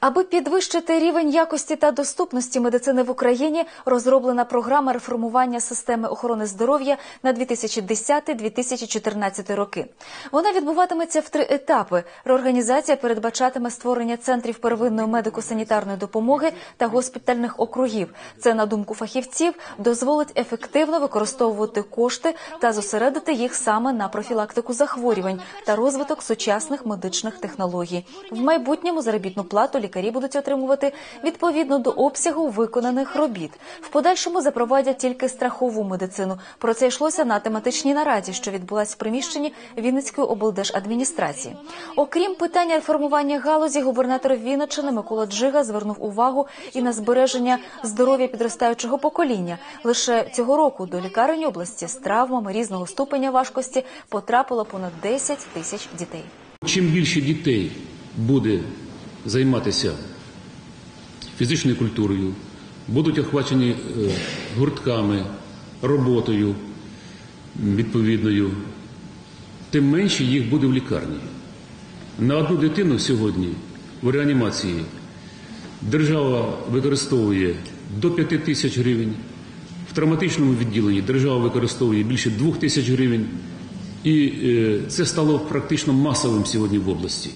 Аби підвищити рівень якості та доступності медицини в Україні, розроблена програма реформування системи охорони здоров'я на 2010-2014 роки. Вона відбуватиметься в три етапи. Реорганізація передбачатиме створення центрів первинної медико-санітарної допомоги та госпітальних округів. Це, на думку фахівців, дозволить ефективно використовувати кошти та зосередити їх саме на профілактику захворювань та розвиток сучасних медичних технологій. В майбутньому заробітну плату лікарі будуть отримувати відповідно до обсягу виконаних робіт. В подальшому запровадять тільки страхову медицину. Про це йшлося на тематичній нараді, що відбулась в приміщенні Вінницької облдержадміністрації. Окрім питання реформування галузі, губернатор Вінниччини Микола Джига звернув увагу і на збереження здоров'я підростаючого покоління. Лише цього року до лікарень області з травмами різного ступеня важкості потрапило понад 10 тисяч дітей. Чим більше дітей буде займатися фізичною культурою, будуть охвачені е, гуртками, роботою відповідною, тим менше їх буде в лікарні. На одну дитину сьогодні в реанімації держава використовує до 5 тисяч гривень, в травматичному відділенні держава використовує більше 2 тисяч гривень. І е, це стало практично масовим сьогодні в області.